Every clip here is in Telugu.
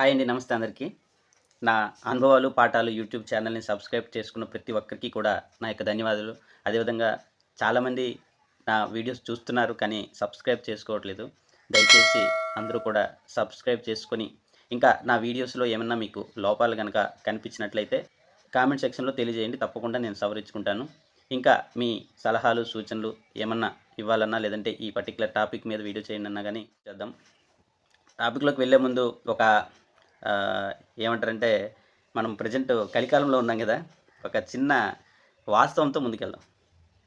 హాయ్ అండి నమస్తే అందరికీ. నా అనుభవాలు పాఠాలు యూట్యూబ్ ఛానల్ని సబ్స్క్రైబ్ చేసుకున్న ప్రతి ఒక్కరికి కూడా నా యొక్క ధన్యవాదాలు. అదేవిధంగా చాలామంది నా వీడియోస్ చూస్తున్నారు కానీ సబ్స్క్రైబ్ చేసుకోవట్లేదు. దయచేసి అందరూ కూడా సబ్స్క్రైబ్ చేసుకొని ఇంకా నా వీడియోస్లో ఏమన్నా మీకు లోపాలు కనుక కనిపించినట్లయితే కామెంట్ సెక్షన్లో తెలియజేయండి. తప్పకుండా నేను సవరించుకుంటాను. ఇంకా మీ సలహాలు సూచనలు ఏమన్నా ఇవ్వాలన్నా లేదంటే ఈ పర్టికులర్ టాపిక్ మీద వీడియో చేయండి అన్నా కానీ చేద్దాం. టాపిక్లోకి వెళ్ళే ముందు ఒక ఏమంటారంటే మనం ప్రజెంట్ కలికాలంలో ఉన్నాం కదా ఒక చిన్న వాస్తవంతో ముందుకెళ్దాం.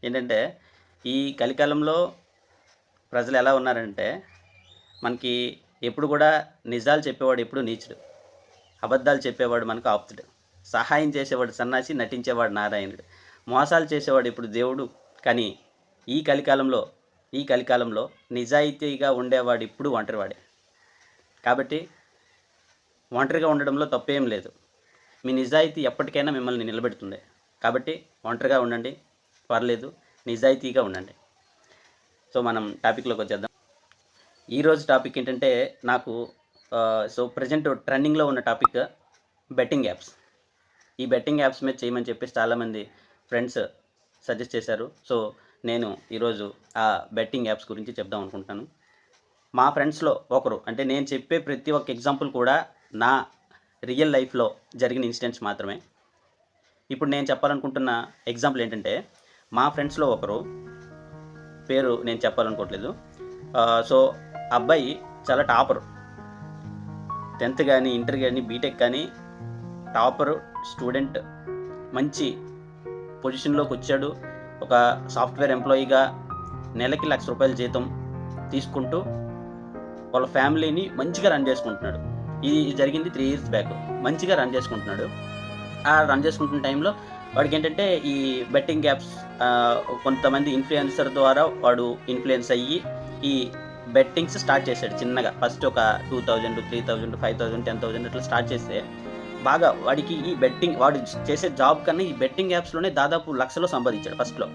ఏంటంటే ఈ కలికాలంలో ప్రజలు ఎలా ఉన్నారంటే మనకి ఎప్పుడు కూడా నిజాలు చెప్పేవాడు ఎప్పుడు నీచుడు అబద్ధాలు చెప్పేవాడు మనకు ఆప్తుడు సహాయం చేసేవాడు సన్నాసి నటించేవాడు నారాయణుడు మోసాలు చేసేవాడు ఇప్పుడు దేవుడు. కానీ ఈ కలికాలంలో ఈ కలికాలంలో నిజాయితీగా ఉండేవాడు ఇప్పుడు ఒంటరివాడే. కాబట్టి ఒంటరిగా ఉండడంలో తప్పేం లేదు. మీ నిజాయితీ ఎప్పటికైనా మిమ్మల్ని నిలబెడుతుంది. కాబట్టి ఒంటరిగా ఉండండి పర్లేదు నిజాయితీగా ఉండండి. సో మనం టాపిక్లోకి వచ్చేద్దాం. ఈరోజు టాపిక్ ఏంటంటే నాకు సో ప్రజెంట్ ట్రెండింగ్లో ఉన్న టాపిక్ బెట్టింగ్ యాప్స్. ఈ బెట్టింగ్ యాప్స్ మీద చేయమని చెప్పేసి చాలామంది ఫ్రెండ్స్ సజెస్ట్ చేశారు. సో నేను ఈరోజు ఆ బెట్టింగ్ యాప్స్ గురించి చెప్దాం అనుకుంటున్నాను. మా ఫ్రెండ్స్లో ఒకరు అంటే నేను చెప్పే ప్రతి ఒక్క ఎగ్జాంపుల్ కూడా నా రియల్ లైఫ్లో జరిగిన ఇన్సిడెంట్స్ మాత్రమే. ఇప్పుడు నేను చెప్పాలనుకుంటున్న ఎగ్జాంపుల్ ఏంటంటే మా ఫ్రెండ్స్లో ఒకరు పేరు నేను చెప్పాలనుకోవట్లేదు. ఆ, సో అబ్బాయి చాలా టాపర్. టెన్త్ కానీ ఇంటర్ కానీ బీటెక్ కానీ టాపర్ స్టూడెంట్ మంచి పొజిషన్లోకి వచ్చాడు. ఒక సాఫ్ట్వేర్ ఎంప్లాయీగా నెలకి లక్ష రూపాయల జీతం తీసుకుంటూ వాళ్ళ ఫ్యామిలీని మంచిగా రన్ చేసుకుంటున్నాడు. ఇది జరిగింది త్రీ ఇయర్స్ బ్యాక్ మంచిగా రన్ చేసుకుంటున్నాడు. ఆ రన్ చేసుకుంటున్న టైంలో వాడికి ఏంటంటే ఈ బెట్టింగ్ యాప్స్ కొంతమంది ఇన్ఫ్లుయెన్సర్ ద్వారా వాడు ఇన్ఫ్లుయెన్స్ అయ్యి ఈ బెట్టింగ్స్ స్టార్ట్ చేశాడు చిన్నగా. ఫస్ట్ ఒక two thousand three thousand five thousand ten thousand అట్లా స్టార్ట్ చేస్తే బాగా వాడికి ఈ బెట్టింగ్ వాడు చేసే జాబ్ కన్నా ఈ బెట్టింగ్ యాప్స్లోనే దాదాపు లక్షలో సంపాదించాడు ఫస్ట్లో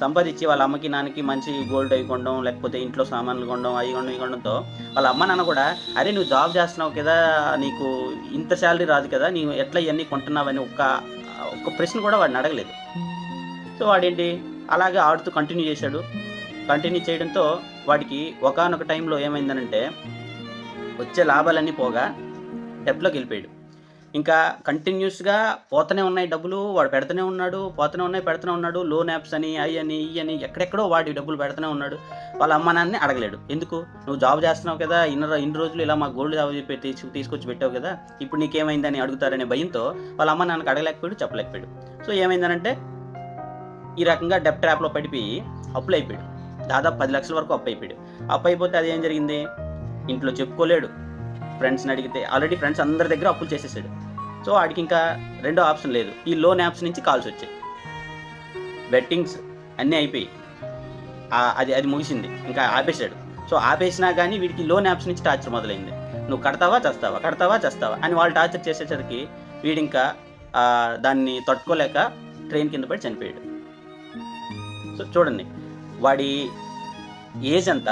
సంపాదించి వాళ్ళ అమ్మకి నాన్నకి మంచి గోల్డ్ అవి కొనడం లేకపోతే ఇంట్లో సామాన్లు కొనడం అవి కొనడం ఇవి కొనడంతో వాళ్ళ అమ్మ నాన్న కూడా అరే నువ్వు జాబ్ చేస్తున్నావు కదా నీకు ఇంత శాలరీ రాదు కదా నీవు ఎట్లా ఇవన్నీ కొంటున్నావని ఒక్క ఒక్క ప్రశ్న కూడా వాడిని అడగలేదు. సో వాడేంటి? అలాగే ఆడుతూ కంటిన్యూ చేశాడు. కంటిన్యూ చేయడంతో వాడికి ఒకానొక టైంలో ఏమైందనంటే వచ్చే లాభాలన్నీ పోగా డెబ్లోకి వెళ్ళిపోయాడు. ఇంకా కంటిన్యూస్గా పోతూనే ఉన్నాయి డబ్బులు వాడు పెడుతూనే ఉన్నాడు పోతూనే ఉన్నాయి పెడుతూనే ఉన్నాడు లోన్ యాప్స్ అని అవి అని ఇవి అని ఎక్కడెక్కడో వాడి డబ్బులు పెడుతూనే ఉన్నాడు. వాళ్ళ అమ్మ నాన్నని అడగలేడు. ఎందుకు? నువ్వు జాబ్ చేస్తున్నావు కదా ఇన్ని ఇన్ని రోజులు ఇలా మా గోల్డ్ జాబ్ చెప్పి తీసుకు తీసుకొచ్చి పెట్టావు కదా ఇప్పుడు నీకేమైందని అడుగుతారనే భయంతో వాళ్ళ అమ్మ నాన్నకి అడగలేకపోయాడు చెప్పలేకపోయాడు. సో ఏమైందనంటే ఈ రకంగా డెప్ ట్రాప్లో పడిపోయి అప్పులు అయిపోయాడు. దాదాపు పది లక్షల వరకు అప్పు అయిపోయాడు. అప్పు అయిపోతే అది ఏం జరిగింది? ఇంట్లో చెప్పుకోలేడు. ఫ్రెండ్స్ని అడిగితే ఆల్రెడీ ఫ్రెండ్స్ అందరి దగ్గర అప్పులు చేసేసాడు. సో వాడికి ఇంకా రెండో ఆప్షన్ లేదు. ఈ లోన్ యాప్స్ నుంచి కాల్స్ వచ్చాయి. బెట్టింగ్స్ అన్నీ అయిపోయి అది అది ముగిసింది. ఇంకా ఆపేశాడు. సో ఆపేసినా కానీ వీడికి లోన్ యాప్స్ నుంచి టార్చర్ మొదలైంది. నువ్వు కడతావా చేస్తావా? కడతావా చేస్తావా? అని వాళ్ళు టార్చర్ చేసేసరికి వీడు ఇంకా దాన్ని తట్టుకోలేక ట్రైన్ కింద పడి చనిపోయాడు. సో చూడండి. వాడి ఏజ్ ఎంత?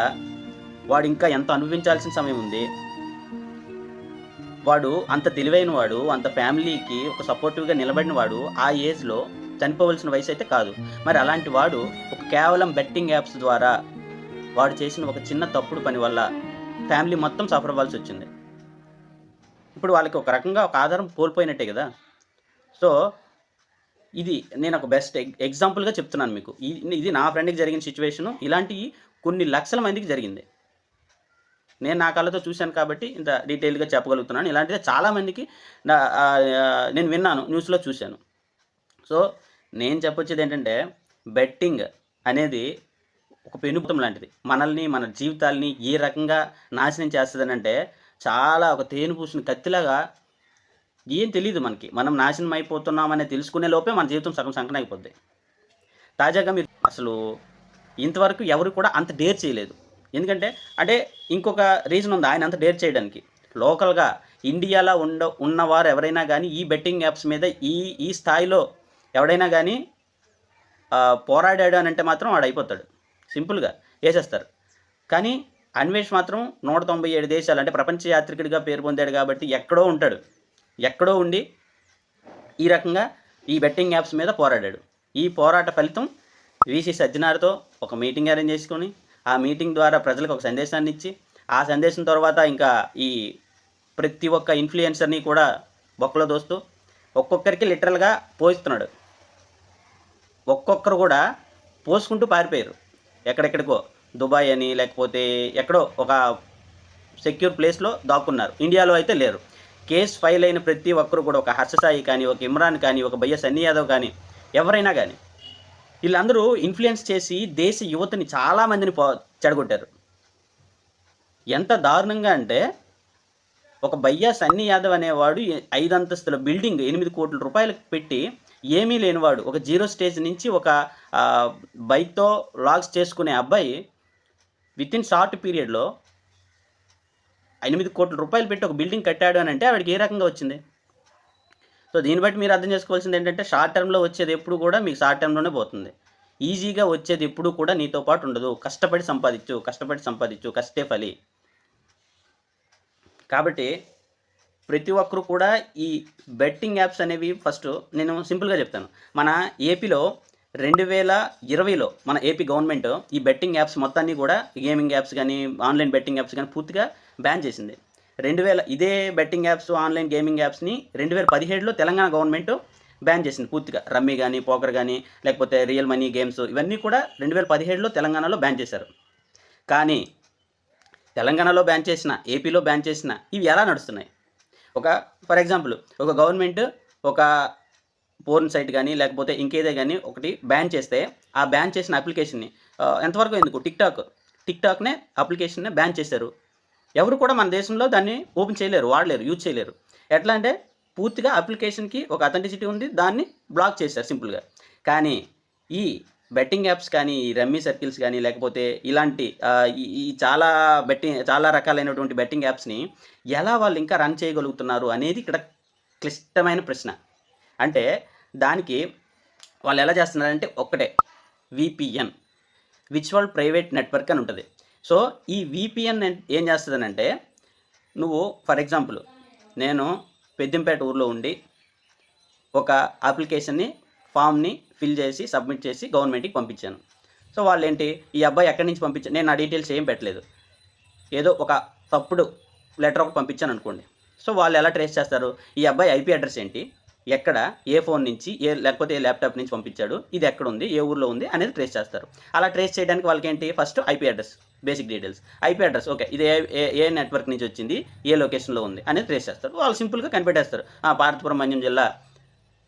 వాడు ఇంకా ఎంత అనుభవించాల్సిన సమయం ఉంది? వాడు అంత తెలివైన వాడు అంత ఫ్యామిలీకి ఒక సపోర్టివ్గా నిలబడిన వాడు ఆ ఏజ్లో చనిపోవలసిన వయసు అయితే కాదు. మరి అలాంటి వాడు ఒక కేవలం బెట్టింగ్ యాప్స్ ద్వారా వాడు చేసిన ఒక చిన్న తప్పుడు పని వల్ల ఫ్యామిలీ మొత్తం సఫర్ అవ్వాల్సి వచ్చింది. ఇప్పుడు వాళ్ళకి ఒక రకంగా ఒక ఆధారం కోల్పోయినట్టే కదా. సో ఇది నేను ఒక బెస్ట్ ఎగ్జాంపుల్గా చెప్తున్నాను మీకు. ఇది నా ఫ్రెండ్కి జరిగిన సిచ్యువేషను ఇలాంటివి కొన్ని లక్షల మందికి జరిగింది. నేను నా కళ్ళతో చూశాను కాబట్టి ఇంత డీటెయిల్గా చెప్పగలుగుతున్నాను. ఇలాంటిదే చాలామందికి నా నేను విన్నాను న్యూస్లో చూశాను. సో నేను చెప్పొచ్చేది ఏంటంటే బెట్టింగ్ అనేది ఒక పెనుభూతం లాంటిది. మనల్ని మన జీవితాల్ని ఏ రకంగా నాశనం చేస్తుంది అంటే చాలా ఒక తేను పూసిన కత్తిలాగా ఏం తెలియదు మనకి. మనం నాశనం అయిపోతున్నామనే తెలుసుకునే లోపే మన జీవితం సగం సంకన అయిపోద్ది తాజాగా మీరు అసలు ఇంతవరకు ఎవరు కూడా అంత డేర్ చేయలేదు. ఎందుకంటే అంటే ఇంకొక రీజన్ ఉంది ఆయన అంత డేర్ చేయడానికి. లోకల్గా ఇండియాలో ఉండ ఉన్నవారు ఎవరైనా కానీ ఈ బెట్టింగ్ యాప్స్ మీద ఈ ఈ స్థాయిలో ఎవడైనా కానీ పోరాడాడు అని అంటే మాత్రం వాడు అయిపోతాడు. సింపుల్గా వేసేస్తారు. కానీ అన్వేష్ మాత్రం నూట తొంభై ఏడు దేశాలు అంటే ప్రపంచ యాత్రికుడిగా పేరు పొందాడు కాబట్టి ఎక్కడో ఉంటాడు. ఎక్కడో ఉండి ఈ రకంగా ఈ బెట్టింగ్ యాప్స్ మీద పోరాడాడు. ఈ పోరాట ఫలితం వీసీ సజ్జనార్తో ఒక మీటింగ్ అరేంజ్ చేసుకొని ఆ మీటింగ్ ద్వారా ప్రజలకు ఒక సందేశాన్ని ఇచ్చి ఆ సందేశం తర్వాత ఇంకా ఈ ప్రతి ఒక్క ఇన్ఫ్లుయెన్సర్ని కూడా బొక్కలో దోస్తూ ఒక్కొక్కరికి లిటరల్గా పోయిస్తున్నాడు ఒక్కొక్కరు కూడా పోసుకుంటూ పారిపోయారు. ఎక్కడెక్కడికో దుబాయ్ అని లేకపోతే ఎక్కడో ఒక సెక్యూర్ ప్లేస్లో దాక్కున్నారు. ఇండియాలో అయితే లేరు. కేసు ఫైల్ అయిన ప్రతి ఒక్కరు కూడా ఒక హర్షసాయి కానీ ఒక ఇమ్రాన్ కానీ ఒక బయ్య సన్నీ యాదవ్ కానీ ఎవరైనా కానీ వీళ్ళందరూ ఇన్ఫ్లుయెన్స్ చేసి దేశ యువతని చాలామందిని పో చెడగొట్టారు. ఎంత దారుణంగా అంటే ఒక భయ్యా సన్నీ యాదవ్ అనేవాడు ఐదు అంతస్తుల బిల్డింగ్ ఎనిమిది కోట్ల రూపాయలకు పెట్టి ఏమీ లేనివాడు ఒక జీరో స్టేజ్ నుంచి ఒక బైక్తో లాగ్స్ చేసుకునే అబ్బాయి విత్ ఇన్ షార్ట్ పీరియడ్లో ఎనిమిది కోట్ల రూపాయలు పెట్టి ఒక బిల్డింగ్ కట్టాడు అని అంటే ఆవిడకి ఏ రకంగా వచ్చింది? సో దీన్ని బట్టి మీరు అర్థం చేసుకోవాల్సింది ఏంటంటే షార్ట్ టర్మ్లో వచ్చేది ఎప్పుడు కూడా మీకు షార్ట్ టర్మ్లోనే పోతుంది. ఈజీగా వచ్చేది ఎప్పుడు కూడా నీతో పాటు ఉండదు. కష్టపడి సంపాదించు కష్టపడి సంపాదించు కష్టే ఫలి. కాబట్టి ప్రతి ఒక్కరు కూడా ఈ బెట్టింగ్ యాప్స్ అనేవి ఫస్ట్ నేను సింపుల్గా చెప్తాను. మన ఏపీలో రెండు వేల ఇరవైలో మన ఏపీ గవర్నమెంట్ ఈ బెట్టింగ్ యాప్స్ మొత్తాన్ని కూడా గేమింగ్ యాప్స్ కానీ ఆన్లైన్ బెట్టింగ్ యాప్స్ కానీ పూర్తిగా బ్యాన్ చేసింది. రెండు వేల ఇదే బెట్టింగ్ యాప్స్ ఆన్లైన్ గేమింగ్ యాప్స్ని రెండు వేల పదిహేడులో తెలంగాణ గవర్నమెంట్ బ్యాన్ చేసింది పూర్తిగా. రమ్మీ కానీ పోకర్ కానీ లేకపోతే రియల్ మనీ గేమ్స్ ఇవన్నీ కూడా రెండు వేల పదిహేడులో తెలంగాణలో బ్యాన్ చేశారు. కానీ తెలంగాణలో బ్యాన్ చేసిన ఏపీలో బ్యాన్ చేసిన ఇవి ఎలా నడుస్తున్నాయి? ఒక ఫర్ ఎగ్జాంపుల్ ఒక గవర్నమెంట్ ఒక పోర్న్ సైట్ కానీ లేకపోతే ఇంకేదే కానీ ఒకటి బ్యాన్ చేస్తే ఆ బ్యాన్ చేసిన అప్లికేషన్ని ఎంతవరకు ఎందుకు? టిక్టాక్ టిక్టాక్నే అప్లికేషన్నే అప్లికేషన్ని బ్యాన్ చేశారు. ఎవరు కూడా మన దేశంలో దాన్ని ఓపెన్ చేయలేరు వాడలేరు యూజ్ చేయలేరు. ఎట్లా అంటే పూర్తిగా అప్లికేషన్కి ఒక అథెంటిసిటీ ఉంది దాన్ని బ్లాక్ చేశారు సింపుల్గా. కానీ ఈ బెట్టింగ్ యాప్స్ కానీ ఈ రమ్మీ సర్కిల్స్ కానీ లేకపోతే ఇలాంటి ఈ ఈ చాలా బెట్టింగ్ చాలా రకాలైనటువంటి బెట్టింగ్ యాప్స్ని ఎలా వాళ్ళు ఇంకా రన్ చేయగలుగుతున్నారు అనేది ఇక్కడ క్లిష్టమైన ప్రశ్న. అంటే దానికి వాళ్ళు ఎలా చేస్తున్నారంటే ఒక్కటే విపిఎన్ విచువల్ ప్రైవేట్ నెట్వర్క్ అని ఉంటుంది. సో ఈ విపిఎన్ ఏం చేస్తుందనంటే నువ్వు ఫర్ ఎగ్జాంపుల్ నేను పెద్దంపేట ఊర్లో ఉండి ఒక అప్లికేషన్ని ఫామ్ని ఫిల్ చేసి సబ్మిట్ చేసి గవర్నమెంట్కి పంపించాను. సో వాళ్ళు ఏంటి ఈ అబ్బాయి ఎక్కడి నుంచి పంపించాను నేను నా డీటెయిల్స్ ఏం పెట్టలేదు. ఏదో ఒక తప్పుడు లెటర్ ఒకటి పంపించాను అనుకోండి. సో వాళ్ళు ఎలా ట్రేస్ చేస్తారు? ఈ అబ్బాయి ఐపీ అడ్రస్ ఏంటి? ఎక్కడ ఏ ఫోన్ నుంచి ఏ లేకపోతే ఏ ల్యాప్టాప్ నుంచి పంపించాడు ఇది ఎక్కడ ఉంది ఏ ఊర్లో ఉంది అనేది ట్రేస్ చేస్తారు. అలా ట్రేస్ చేయడానికి వాళ్ళకి ఏంటి first IP address basic details IP address okay ఇది ఏ ఏ- ఏ నెట్వర్క్ నుంచి వచ్చింది ఏ లొకేషన్లో ఉంది అనేది ట్రేస్ చేస్తారు. వాళ్ళు సింపుల్గా కనిపెట్టేస్తారు. ఆ, పార్వతీపురం మన్యం జిల్లా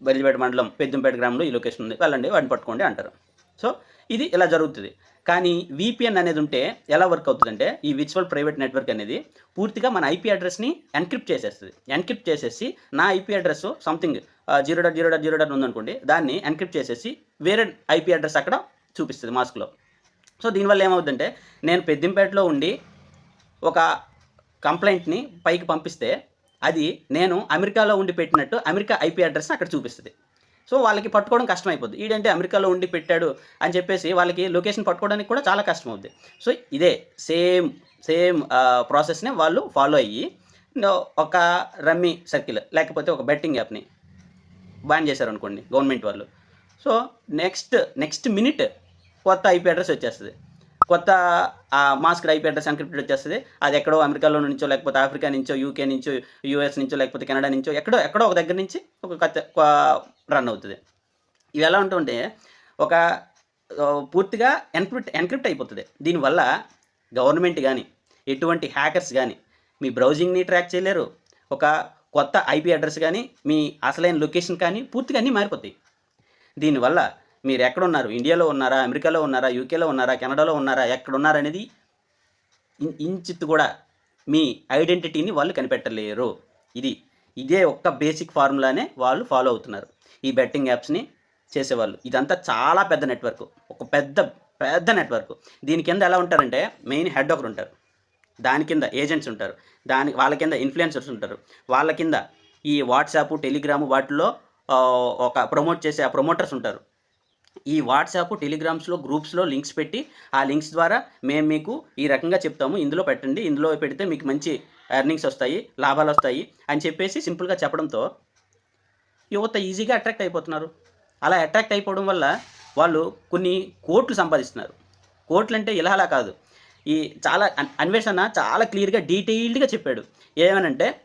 బెల్లిపేట మండలం పెద్దంపేట గ్రామంలో ఈ లొకేషన్ ఉంది వెళ్ళండి వాడిని పట్టుకోండి అంటారు. సో ఇది ఇలా జరుగుతుంది. కానీ విపిఎన్ అనేది ఉంటే ఎలా వర్క్ అవుతుందంటే ఈ విర్చువల్ ప్రైవేట్ నెట్వర్క్ అనేది పూర్తిగా మన ఐపీ అడ్రస్ని ఎన్క్రిప్ట్ చేసేస్తుంది. ఎన్క్రిప్ట్ చేసేసి నా IP address something zero dot zero dot zero dot ఉందనుకోండి దాన్ని ఎన్క్రిప్ట్ చేసేసి వేరే ఐపీ అడ్రస్ అక్కడ చూపిస్తుంది మాస్క్లో సో దీనివల్ల ఏమవుతుందంటే నేను పెద్దంపేటలో ఉండి ఒక కంప్లైంట్ని పైకి పంపిస్తే అది నేను అమెరికాలో ఉండి పెట్టినట్టు అమెరికా ఐపీ అడ్రస్ని అక్కడ చూపిస్తుంది. సో వాళ్ళకి పట్టుకోవడం కష్టం అయిపోద్ది ఈడంటే అమెరికాలో ఉండి పెట్టాడు అని చెప్పేసి వాళ్ళకి లొకేషన్ పట్టుకోవడానికి కూడా చాలా కష్టం అవుద్ది సో ఇదే సేమ్ సేమ్ ప్రాసెస్ని వాళ్ళు ఫాలో అయ్యి ఒక రమ్మీ సర్కిల్ లేకపోతే ఒక బెట్టింగ్ యాప్ని బ్యాన్ చేశారు అనుకోండి గవర్నమెంట్ వాళ్ళు. సో నెక్స్ట్ నెక్స్ట్ మినిట్ కొత్త ఐపీ అడ్రస్ వచ్చేస్తుంది. కొత్త మాస్క్ ఐపీ అడ్రస్ ఎన్క్రిప్టెడ్ వచ్చేస్తుంది. అది ఎక్కడో అమెరికాలో నుంచో లేకపోతే ఆఫ్రికా నుంచో యూకే నుంచో యూఎస్ నుంచో లేకపోతే కెనడా నుంచో ఎక్కడో ఎక్కడో ఒక దగ్గర నుంచి ఒక కొత్త రన్ అవుతుంది. ఇవి ఎలా ఉంటుంటే ఒక పూర్తిగా ఎన్క్రిప్ట్ ఎన్క్రిప్ట్ అయిపోతుంది. దీనివల్ల గవర్నమెంట్ కానీ ఎటువంటి హ్యాకర్స్ కానీ మీ బ్రౌజింగ్ని ట్రాక్ చేయలేరు. ఒక కొత్త ఐపీ అడ్రస్ కానీ మీ అసలైన లొకేషన్ కానీ పూర్తిగా అన్నీ మారిపోతాయి. దీనివల్ల మీరు ఎక్కడున్నారు? ఇండియాలో ఉన్నారా? అమెరికాలో ఉన్నారా? యూకేలో ఉన్నారా? కెనడాలో ఉన్నారా? ఎక్కడున్నారనేది ఇంచిత్ కూడా మీ ఐడెంటిటీని వాళ్ళు కనిపెట్టలేరు. ఇది ఇదే ఒక్క బేసిక్ ఫార్ములానే వాళ్ళు ఫాలో అవుతున్నారు. ఈ బెట్టింగ్ యాప్స్ని చేసేవాళ్ళు. ఇదంతా చాలా పెద్ద నెట్వర్క్. ఒక పెద్ద పెద్ద నెట్వర్క్. దీని కింద ఎలా ఉంటారంటే మెయిన్ హెడ్ ఒకరు ఉంటారు. దాని కింద ఏజెంట్స్ ఉంటారు. దాని వాళ్ళ కింద ఇన్ఫ్లుయెన్సర్స్ ఉంటారు. వాళ్ళ కింద ఈ వాట్సాప్ టెలిగ్రామ్ వాటిలో ఒక ప్రమోట్ చేసే ఆ ప్రమోటర్స్ ఉంటారు. ఈ వాట్సాప్ టెలిగ్రామ్స్లో గ్రూప్స్లో లింక్స్ పెట్టి ఆ లింక్స్ ద్వారా మేము మీకు ఈ రకంగా చెప్తాము. ఇందులో పెట్టండి. ఇందులో పెడితే మీకు మంచి ఎర్నింగ్స్ వస్తాయి లాభాలు వస్తాయి అని చెప్పేసి సింపుల్గా చెప్పడంతో యువత ఈజీగా అట్రాక్ట్ అయిపోతున్నారు. అలా అట్రాక్ట్ అయిపోవడం వల్ల వాళ్ళు కొన్ని కోట్లు సంపాదిస్తున్నారు. కోట్లు అంటే ఇలా అలా కాదు. ఈ చాలా అన్- అన్వేషణ చాలా క్లియర్గా డీటెయిల్డ్గా చెప్పాడు. ఏమనంటే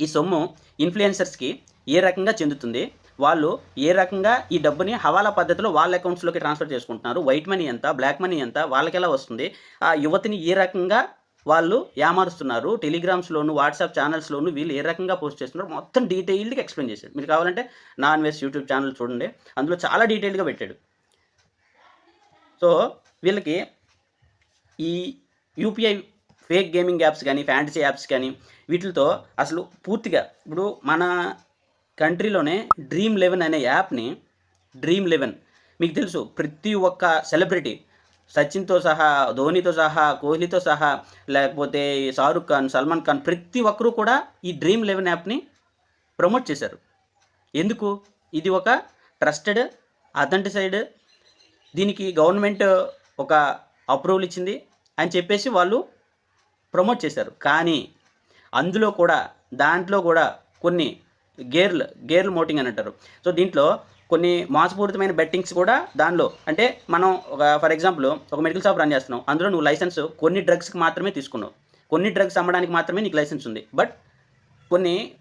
ఈ సొమ్ము ఇన్ఫ్లుయెన్సర్స్కి ఏ రకంగా చెందుతుంది? వాళ్ళు ఏ రకంగా ఈ డబ్బుని హవాలా పద్ధతిలో వాళ్ళ అకౌంట్స్లోకి ట్రాన్స్ఫర్ చేసుకుంటున్నారు? వైట్ మనీ ఎంత? బ్లాక్ మనీ ఎంత? వాళ్ళకి ఎలా వస్తుంది? ఆ యువతిని ఏ రకంగా వాళ్ళు ఏమారుస్తున్నారు? టెలిగ్రామ్స్లోను వాట్సాప్ ఛానల్స్లోను వీళ్ళు ఏ రకంగా పోస్ట్ చేస్తున్నారు? మొత్తం డీటెయిల్డ్గా ఎక్స్ప్లెయిన్ చేశాడు మీరు కావాలంటే నాన్ వెజ్ యూట్యూబ్ ఛానల్ చూడండి. అందులో చాలా డీటెయిల్డ్గా పెట్టాడు. సో వీళ్ళకి ఈ యూపీఐ ఫేక్ గేమింగ్ యాప్స్ కానీ ఫ్యాంటసీ యాప్స్ కానీ వీటితో అసలు పూర్తిగా ఇప్పుడు మన కంట్రీలోనే డ్రీమ్ లెవెన్ అనే యాప్ని డ్రీమ్ లెవెన్ మీకు తెలుసు ప్రతి ఒక్క సెలబ్రిటీ సచిన్తో సహా ధోనితో సహా కోహ్లీతో సహా లేకపోతే షారుఖ్ ఖాన్ సల్మాన్ ఖాన్ ప్రతి ఒక్కరూ కూడా ఈ డ్రీమ్ లెవెన్ యాప్ని ప్రమోట్ చేశారు. ఎందుకు? ఇది ఒక ట్రస్టెడ్ అథెంటిసైడ్ దీనికి గవర్నమెంట్ ఒక అప్రూవల్ ఇచ్చింది అని చెప్పేసి వాళ్ళు ప్రమోట్ చేశారు. కానీ అందులో కూడా దాంట్లో కూడా కొన్ని గేర్లు గేర్లు మోటింగ్ అని అంటారు. సో దీంట్లో కొన్ని మోసపూరితమైన బెట్టింగ్స్ కూడా దానిలో. అంటే మనం ఒక ఫర్ ఎగ్జాంపుల్ ఒక మెడికల్ షాప్ రన్ చేస్తున్నావు. అందులో నువ్వు లైసెన్స్ కొన్ని డ్రగ్స్కి మాత్రమే తీసుకున్నావు. కొన్ని డ్రగ్స్ అమ్మడానికి మాత్రమే నీకు లైసెన్స్ ఉంది. బట్ కొన్ని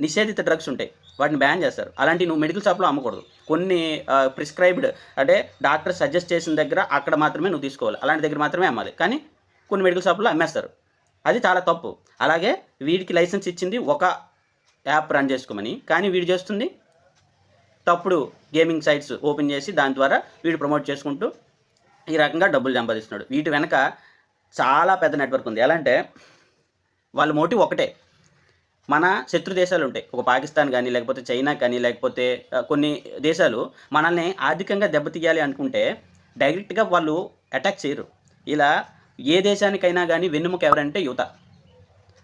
నిషేధిత డ్రగ్స్ ఉంటాయి. వాటిని బ్యాన్ చేస్తారు. అలాంటి నువ్వు మెడికల్ షాప్లో అమ్మకూడదు. కొన్ని ప్రిస్క్రైబ్డ్ అంటే డాక్టర్ సజెస్ట్ చేసిన దగ్గర అక్కడ మాత్రమే నువ్వు తీసుకోవాలి. అలాంటి దగ్గర మాత్రమే అమ్మాలి. కానీ కొన్ని మెడికల్ షాప్లో అమ్మేస్తారు. అది చాలా తప్పు. అలాగే వీడికి లైసెన్స్ ఇచ్చింది ఒక యాప్ రన్ చేసుకోమని. కానీ వీడు చేస్తుంది తప్పుడు గేమింగ్ సైట్స్ ఓపెన్ చేసి దాని ద్వారా వీడు ప్రమోట్ చేసుకుంటూ ఈ రకంగా డబ్బులు సంపాదిస్తున్నాడు. వీటి వెనక చాలా పెద్ద నెట్వర్క్ ఉంది. ఎలా అంటే వాళ్ళ మోటివ్ ఒకటే. మన శత్రు దేశాలు ఉంటాయి. ఒక పాకిస్తాన్ కానీ లేకపోతే చైనా కానీ లేకపోతే కొన్ని దేశాలు మనల్ని ఆర్థికంగా దెబ్బతీయాలి అనుకుంటే డైరెక్ట్గా వాళ్ళు అటాక్ చేయరు. ఇలా ఏ దేశానికైనా కానీ వెన్నుముక ఎవరంటే యువత.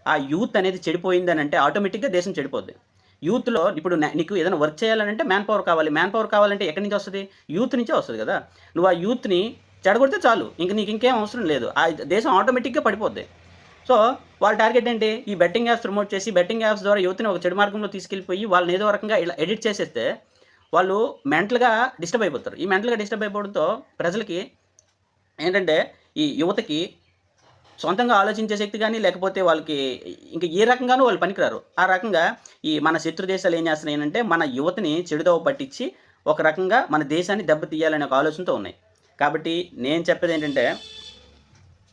ఆ యూత్ అనేది చెడిపోయింది అని అంటే ఆటోమేటిక్గా దేశం చెడిపోద్ది. యూత్లో ఇప్పుడు నీకు ఏదైనా వర్క్ చేయాలంటే మ్యాన్ పవర్ కావాలి. మ్యాన్ పవర్ కావాలంటే ఎక్కడి నుంచి వస్తుంది? యూత్ నుంచే వస్తుంది కదా. నువ్వు ఆ యూత్ని చెడగొడితే చాలు. ఇంక నీకు ఇంకేం అవసరం లేదు. ఆ దేశం ఆటోమేటిక్గా పడిపోద్ది. సో వాళ్ళ టార్గెట్ ఏంటి? ఈ బెట్టింగ్ యాప్స్ ప్రమోట్ చేసి బెట్టింగ్ యాప్స్ ద్వారా యువతిని ఒక చెడు మార్గంలో తీసుకెళ్ళిపోయి వాళ్ళని ఏదో రకంగా ఇలా ఎడిట్ చేసేస్తే వాళ్ళు మెంటల్గా డిస్టర్బ్ అయిపోతారు. ఈ మెంటల్గా డిస్టర్బ్ అయిపోవడంతో ప్రజలకి ఏంటంటే ఈ యువతకి సొంతంగా ఆలోచించే శక్తి కానీ లేకపోతే వాళ్ళకి ఇంకా ఏ రకంగానూ వాళ్ళు పనికిరారు. ఆ రకంగా ఈ మన శత్రు దేశాలు ఏం చేస్తున్నాయి అంటే మన యువతని చెడుదవ పట్టించి ఒక రకంగా మన దేశాన్ని దెబ్బతీయాలనే ఒక ఆలోచనతో ఉన్నాయి. కాబట్టి నేను చెప్పేది ఏంటంటే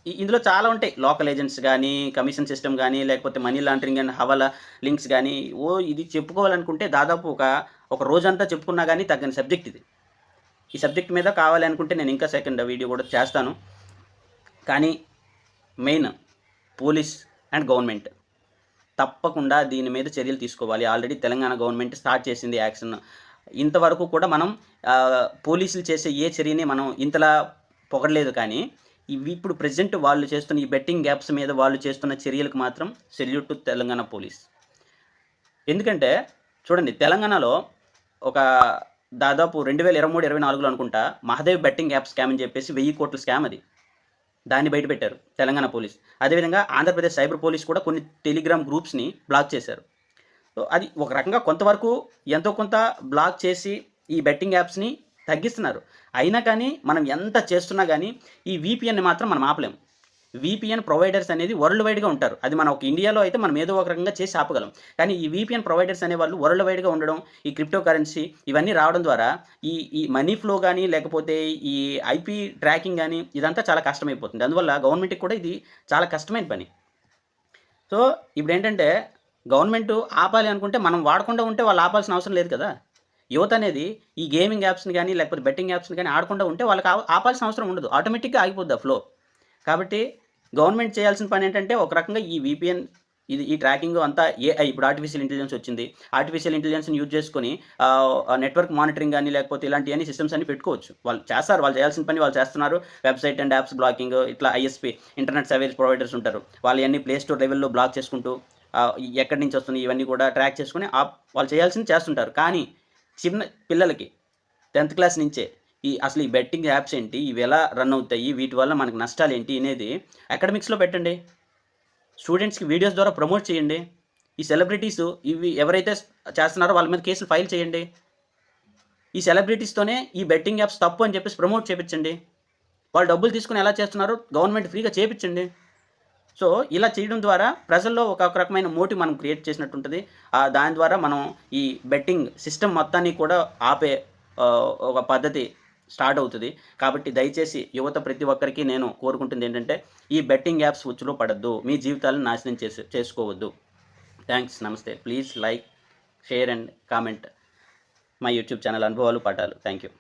ఇందులో చాలా ఉంటాయి. లోకల్ ఏజెంట్స్ కానీ కమిషన్ సిస్టమ్ కానీ లేకపోతే మనీ లాండరింగ్ అండ్ హవాలా లింక్స్ కానీ ఓ ఇది చెప్పుకోవాలనుకుంటే దాదాపు ఒక ఒక రోజంతా చెప్పుకున్నా కానీ తగ్గని సబ్జెక్ట్ ఇది. ఈ సబ్జెక్ట్ మీద కావాలి అనుకుంటే నేను ఇంకా సెకండ్ వీడియో కూడా చేస్తాను. కానీ మెయిన్ పోలీస్ అండ్ గవర్నమెంట్. తప్పకుండా దీని మీద చర్యలు తీసుకోవాలి. ఆల్రెడీ తెలంగాణ గవర్నమెంట్ స్టార్ట్ చేసింది యాక్షన్. ఇంతవరకు కూడా మనం పోలీసులు చేసే ఏ చర్యని మనం ఇంతలా పొగడలేదు కానీ ఇవి ఇప్పుడు ప్రజెంట్ వాళ్ళు చేస్తున్న ఈ బెట్టింగ్ గ్యాప్స్ మీద వాళ్ళు చేస్తున్న చర్యలకు మాత్రం సెల్యూట్ టు తెలంగాణ పోలీస్. ఎందుకంటే చూడండి తెలంగాణలో ఒక దాదాపు రెండు వేల ఇరవై మూడు ఇరవై నాలుగులో అనుకుంటా మహదేవ్ బెట్టింగ్ యాప్ స్కామ్ అని చెప్పేసి వెయ్యి కోట్ల స్కామ్ అది. దాన్ని బయటపెట్టారు తెలంగాణ పోలీస్. అదేవిధంగా ఆంధ్రప్రదేశ్ సైబర్ పోలీస్ కూడా కొన్ని టెలిగ్రామ్ గ్రూప్స్ని బ్లాక్ చేశారు. సో అది ఒక రకంగా కొంతవరకు ఎంతో కొంత బ్లాక్ చేసి ఈ బెట్టింగ్ యాప్స్ని తగ్గిస్తున్నారు. అయినా కానీ మనం ఎంత చేస్తున్నా కానీ ఈ వీపీఎన్ని మాత్రం మనం ఆపలేం వీపీఎన్ ప్రొవైడర్స్ అనేది వరల్డ్ వైడ్గా ఉంటారు. అది మన ఒక ఇండియాలో అయితే మనం ఏదో ఒక రకంగా చేసి ఆపగలం. కానీ ఈ విపిఎన్ ప్రొవైడర్స్ అనే వాళ్ళు వరల్డ్ వైడ్గా ఉండడం ఈ క్రిప్టో కరెన్సీ ఇవన్నీ రావడం ద్వారా ఈ ఈ మనీ ఫ్లో కానీ లేకపోతే ఈ ఐపీ ట్రాకింగ్ కానీ ఇదంతా చాలా కష్టమైపోతుంది. అందువల్ల గవర్నమెంట్కి కూడా ఇది చాలా కష్టమైన పని. సో ఇప్పుడు ఏంటంటే గవర్నమెంట్ ఆపాలి అనుకుంటే మనం వాడకుండా ఉంటే వాళ్ళు ఆపాల్సిన అవసరం లేదు కదా. యువత అనేది ఈ గేమింగ్ యాప్స్ని కానీ లేకపోతే బెట్టింగ్ యాప్స్ని కానీ ఆడకుండా ఉంటే వాళ్ళకి ఆ- ఆపాల్సిన అవసరం ఉండదు. ఆటోమేటిక్గా ఆగిపోద్ది ఆ ఫ్లో కాబట్టి గవర్నమెంట్ చేయాల్సిన పని ఏంటంటే ఒక రకంగా ఈ వీపీఎన్ ఇది ఈ ట్రాకింగ్ అంతా ఏఐ ఇప్పుడు ఆర్టిఫిషియల్ ఇంటెలిజెన్స్ వచ్చింది. ఆర్టిఫిషియల్ ఇంటెలిజెన్స్ని యూజ్ చేసుకొని నెట్వర్క్ మానిటరింగ్ కానీ లేకపోతే ఇలాంటి అన్ని సిస్టమ్స్ అన్ని పెట్టుకోవచ్చు. వాళ్ళు చేస్తారు వాళ్ళు చేయాల్సిన పని వాళ్ళు చేస్తున్నారు. వెబ్సైట్ అండ్ యాప్స్ బ్లాకింగ్ ఇట్లా ఐఎస్పీ ఇంటర్నెట్ సర్వీస్ ప్రొవైడర్స్ ఉంటారు. వాళ్ళు అన్ని ప్లే స్టోర్ లెవెల్లో బ్లాక్ చేసుకుంటూ ఎక్కడి నుంచి వస్తున్నాయి ఇవన్నీ కూడా ట్రాక్ చేసుకుని వాళ్ళు చేయాల్సింది చేస్తుంటారు. కానీ చిన్న పిల్లలకి టెన్త్ క్లాస్ నుంచే ఈ అసలు ఈ బెట్టింగ్ యాప్స్ ఏంటి? ఇవి ఎలా రన్ అవుతాయి? వీటి వల్ల మనకు నష్టాలు ఏంటి అనేది అకాడమిక్స్లో పెట్టండి. స్టూడెంట్స్కి వీడియోస్ ద్వారా ప్రమోట్ చేయండి. ఈ సెలబ్రిటీస్ ఇవి ఎవరైతే చేస్తున్నారో వాళ్ళ మీద కేసులు ఫైల్ చేయండి. ఈ సెలబ్రిటీస్తోనే ఈ బెట్టింగ్ యాప్స్ తప్పు అని చెప్పేసి ప్రమోట్ చేయించండి వాళ్ళు డబ్బులు తీసుకుని ఎలా చేస్తున్నారో గవర్నమెంట్ ఫ్రీగా చేయించండి సో ఇలా చేయడం ద్వారా ప్రజల్లో ఒక రకమైన మోటివ్ మనం క్రియేట్ చేసినట్టు ఉంటుంది దాని ద్వారా మనం ఈ బెట్టింగ్ సిస్టమ్ మొత్తాన్ని కూడా ఆపే ఒక పద్ధతి స్టార్ట్ అవుతుంది. కాబట్టి దయచేసి యువత ప్రతి ఒక్కరికి నేను కోరుకుంటుంది ఏంటంటే ఈ బెట్టింగ్ యాప్స్ ఉచ్చులో పడద్దు. మీ జీవితాలను నాశనం చేసి చేసుకోవద్దు. థ్యాంక్స్. నమస్తే. Please like share and comment. My YouTube channel అనుభవాలు పాఠాలు. Thank you.